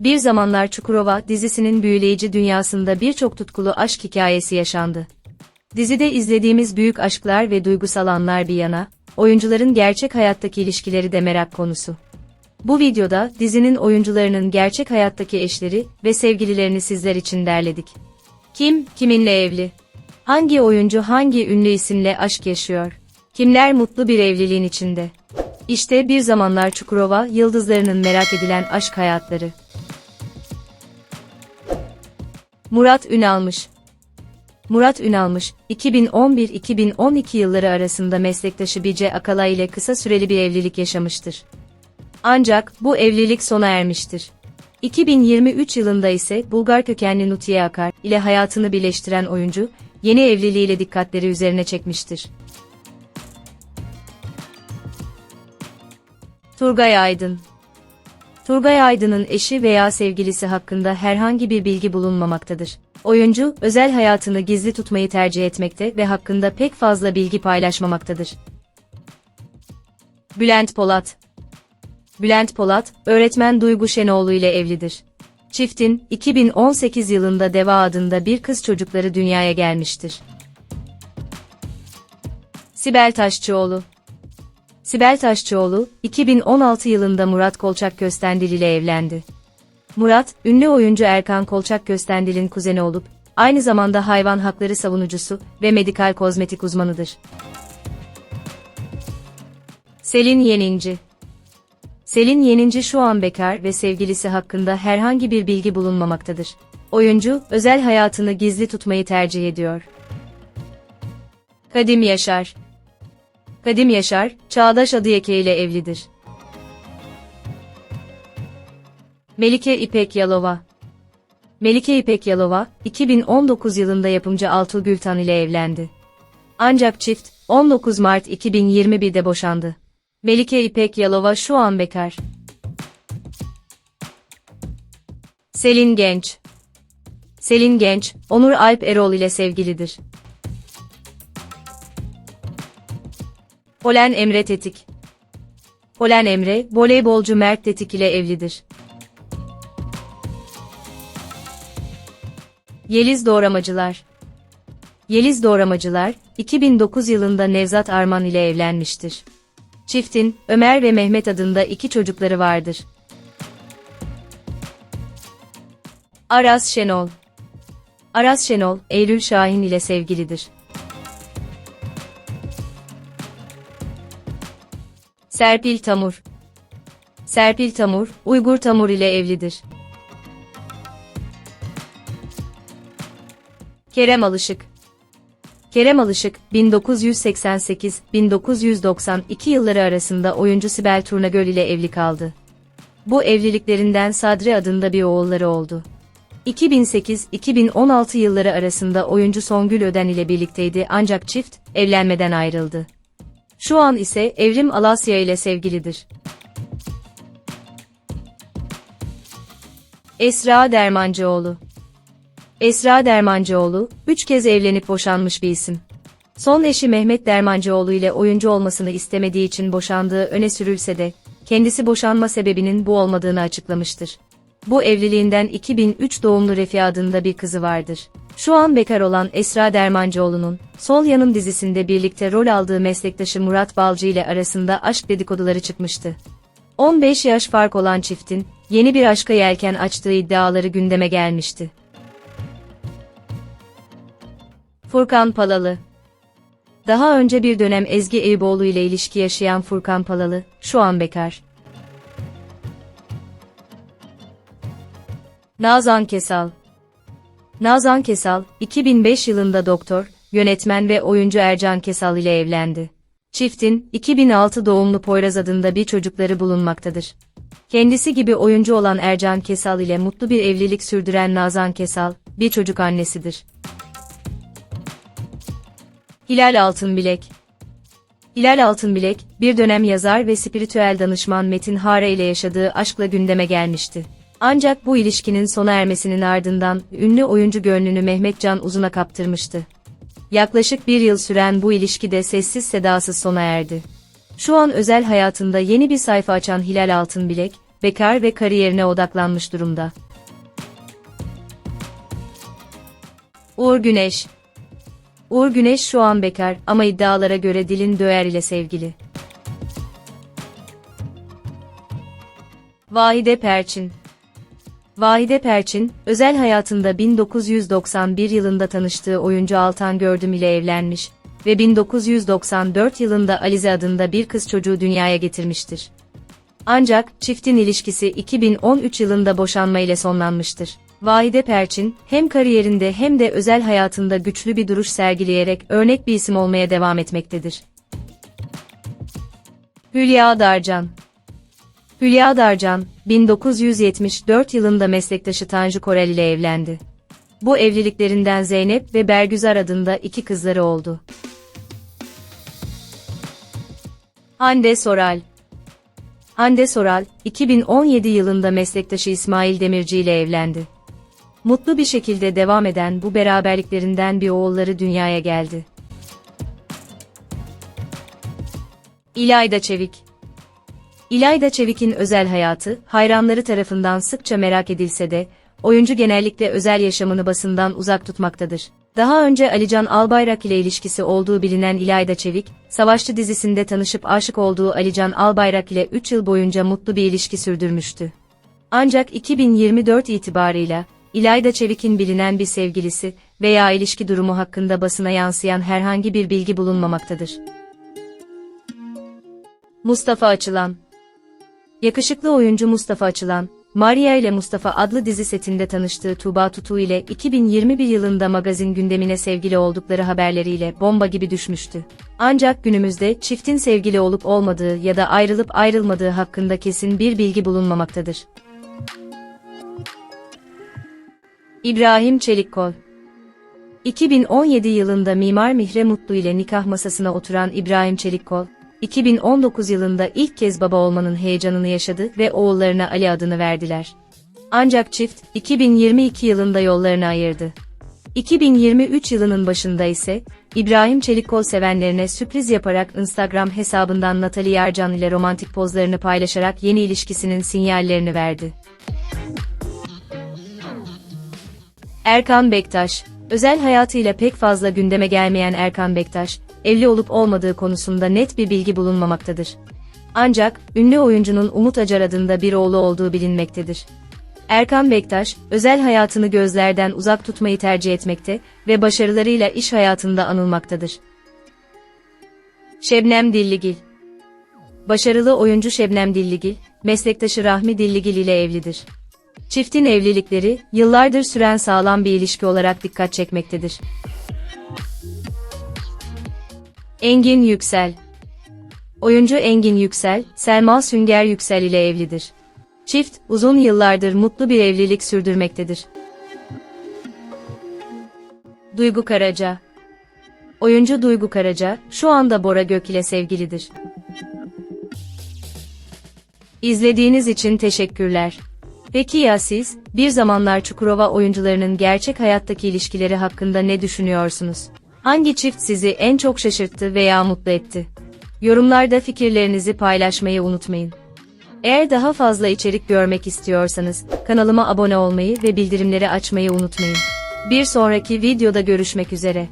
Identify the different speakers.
Speaker 1: Bir Zamanlar Çukurova dizisinin büyüleyici dünyasında birçok tutkulu aşk hikayesi yaşandı. Dizide izlediğimiz büyük aşklar ve duygusal anlar bir yana, oyuncuların gerçek hayattaki ilişkileri de merak konusu. Bu videoda dizinin oyuncularının gerçek hayattaki eşleri ve sevgililerini sizler için derledik. Kim, kiminle evli? Hangi oyuncu hangi ünlü isimle aşk yaşıyor? Kimler mutlu bir evliliğin içinde? İşte bir zamanlar Çukurova yıldızlarının merak edilen aşk hayatları. Murat Ünalmış Murat Ünalmış, 2011-2012 yılları arasında meslektaşı Bice Akala ile kısa süreli bir evlilik yaşamıştır. Ancak bu evlilik sona ermiştir. 2023 yılında ise Bulgar kökenli Nutiye Akar ile hayatını birleştiren oyuncu, yeni evliliğiyle dikkatleri üzerine çekmiştir. Turgay Aydın Turgay Aydın'ın eşi veya sevgilisi hakkında herhangi bir bilgi bulunmamaktadır. Oyuncu, özel hayatını gizli tutmayı tercih etmekte ve hakkında pek fazla bilgi paylaşmamaktadır. Bülent Polat Bülent Polat, öğretmen Duygu Şenoğlu ile evlidir. Çiftin, 2018 yılında Deva adında bir kız çocukları dünyaya gelmiştir. Sibel Taşçıoğlu Sibel Taşçıoğlu, 2016 yılında Murat Kolçak Köstendil ile evlendi. Murat, ünlü oyuncu Erkan Kolçak Köstendil'in kuzeni olup, aynı zamanda hayvan hakları savunucusu ve medikal kozmetik uzmanıdır. Selin Yeninci Selin Yeninci şu an bekar ve sevgilisi hakkında herhangi bir bilgi bulunmamaktadır. Oyuncu, özel hayatını gizli tutmayı tercih ediyor. Kadim Yaşar Kadim Yaşar, Çağdaş Adıyeke ile evlidir. Melike İpek Yalova Melike İpek Yalova, 2019 yılında yapımcı Altuğ Gültan ile evlendi. Ancak çift, 19 Mart 2021'de boşandı. Melike İpek Yalova şu an bekar. Selin Genç Selin Genç, Onur Alp Erol ile sevgilidir. Polen Emre Tetik Polen Emre, voleybolcu Mert Tetik ile evlidir. Yeliz Doğramacılar Yeliz Doğramacılar, 2009 yılında Nevzat Arman ile evlenmiştir. Çiftin, Ömer ve Mehmet adında iki çocukları vardır. Aras Şenol Aras Şenol, Eylül Şahin ile sevgilidir. Serpil Tamur Serpil Tamur, Uygur Tamur ile evlidir. Kerem Alışık Kerem Alışık, 1988-1992 yılları arasında oyuncu Sibel Turnagöl ile evli kaldı. Bu evliliklerinden Sadri adında bir oğulları oldu. 2008-2016 yılları arasında oyuncu Songül Öden ile birlikteydi ancak çift, evlenmeden ayrıldı. Şu an ise Evrim Alasya ile sevgilidir. Esra Dermancıoğlu Esra Dermancıoğlu, üç kez evlenip boşanmış bir isim. Son eşi Mehmet Dermancıoğlu ile oyuncu olmasını istemediği için boşandığı öne sürülse de, kendisi boşanma sebebinin bu olmadığını açıklamıştır. Bu evliliğinden 2003 doğumlu Refi adında bir kızı vardır. Şu an bekar olan Esra Dermancıoğlu'nun, Sol Yanım dizisinde birlikte rol aldığı meslektaşı Murat Balcı ile arasında aşk dedikoduları çıkmıştı. 15 yaş fark olan çiftin, yeni bir aşka yelken açtığı iddiaları gündeme gelmişti. Furkan Palalı Daha önce bir dönem Ezgi Eyüboğlu ile ilişki yaşayan Furkan Palalı, şu an bekar. Nazan Kesal Nazan Kesal, 2005 yılında doktor, yönetmen ve oyuncu Ercan Kesal ile evlendi. Çiftin, 2006 doğumlu Poyraz adında bir çocukları bulunmaktadır. Kendisi gibi oyuncu olan Ercan Kesal ile mutlu bir evlilik sürdüren Nazan Kesal, bir çocuk annesidir. Hilal Altınbilek Hilal Altınbilek, bir dönem yazar ve spiritüel danışman Metin Hare ile yaşadığı aşkla gündeme gelmişti. Ancak bu ilişkinin sona ermesinin ardından ünlü oyuncu gönlünü Mehmet Can Uzun'a kaptırmıştı. Yaklaşık bir yıl süren bu ilişki de sessiz sedasız sona erdi. Şu an özel hayatında yeni bir sayfa açan Hilal Altınbilek, bekar ve kariyerine odaklanmış durumda. Uğur Güneş Uğur Güneş şu an bekar ama iddialara göre Dilin Döer ile sevgili. Vahide Perçin Vahide Perçin, özel hayatında 1991 yılında tanıştığı oyuncu Altan Gördüm ile evlenmiş ve 1994 yılında Alize adında bir kız çocuğu dünyaya getirmiştir. Ancak çiftin ilişkisi 2013 yılında boşanma ile sonlanmıştır. Vahide Perçin, hem kariyerinde hem de özel hayatında güçlü bir duruş sergileyerek örnek bir isim olmaya devam etmektedir. Hülya Darcan Hülya Darcan, 1974 yılında meslektaşı Tanju Korel ile evlendi. Bu evliliklerinden Zeynep ve Bergüzar adında iki kızları oldu. Hande Soral Hande Soral, 2017 yılında meslektaşı İsmail Demirci ile evlendi. Mutlu bir şekilde devam eden bu beraberliklerinden bir oğulları dünyaya geldi. İlayda Çevik İlayda Çevik'in özel hayatı, hayranları tarafından sıkça merak edilse de, oyuncu genellikle özel yaşamını basından uzak tutmaktadır. Daha önce Alican Albayrak ile ilişkisi olduğu bilinen İlayda Çevik, Savaşçı dizisinde tanışıp aşık olduğu Alican Albayrak ile 3 yıl boyunca mutlu bir ilişki sürdürmüştü. Ancak 2024 itibarıyla, İlayda Çevik'in bilinen bir sevgilisi veya ilişki durumu hakkında basına yansıyan herhangi bir bilgi bulunmamaktadır. Mustafa Açılan Yakışıklı oyuncu Mustafa Açılan, Maria ile Mustafa adlı dizi setinde tanıştığı Tuğba Tutu ile 2021 yılında magazin gündemine sevgili oldukları haberleriyle bomba gibi düşmüştü. Ancak günümüzde çiftin sevgili olup olmadığı ya da ayrılıp ayrılmadığı hakkında kesin bir bilgi bulunmamaktadır. İbrahim Çelikkol 2017 yılında Mimar Mihre Mutlu ile nikah masasına oturan İbrahim Çelikkol, 2019 yılında ilk kez baba olmanın heyecanını yaşadı ve oğullarına Ali adını verdiler. Ancak çift, 2022 yılında yollarını ayırdı. 2023 yılının başında ise, İbrahim Çelikkol sevenlerine sürpriz yaparak Instagram hesabından Natalie Yarcan ile romantik pozlarını paylaşarak yeni ilişkisinin sinyallerini verdi. Erkan Bektaş Özel hayatıyla pek fazla gündeme gelmeyen Erkan Bektaş, evli olup olmadığı konusunda net bir bilgi bulunmamaktadır. Ancak, ünlü oyuncunun Umut Acar adında bir oğlu olduğu bilinmektedir. Erkan Bektaş, özel hayatını gözlerden uzak tutmayı tercih etmekte ve başarılarıyla iş hayatında anılmaktadır. Şebnem Dilligil Başarılı oyuncu Şebnem Dilligil, meslektaşı Rahmi Dilligil ile evlidir. Çiftin evlilikleri, yıllardır süren sağlam bir ilişki olarak dikkat çekmektedir. Engin Yüksel Oyuncu Engin Yüksel, Selma Sünger Yüksel ile evlidir. Çift, uzun yıllardır mutlu bir evlilik sürdürmektedir. Duygu Karaca Oyuncu Duygu Karaca, şu anda Bora Gök ile sevgilidir. İzlediğiniz için teşekkürler. Peki ya siz, bir zamanlar Çukurova oyuncularının gerçek hayattaki ilişkileri hakkında ne düşünüyorsunuz? Hangi çift sizi en çok şaşırttı veya mutlu etti? Yorumlarda fikirlerinizi paylaşmayı unutmayın. Eğer daha fazla içerik görmek istiyorsanız, kanalıma abone olmayı ve bildirimleri açmayı unutmayın. Bir sonraki videoda görüşmek üzere.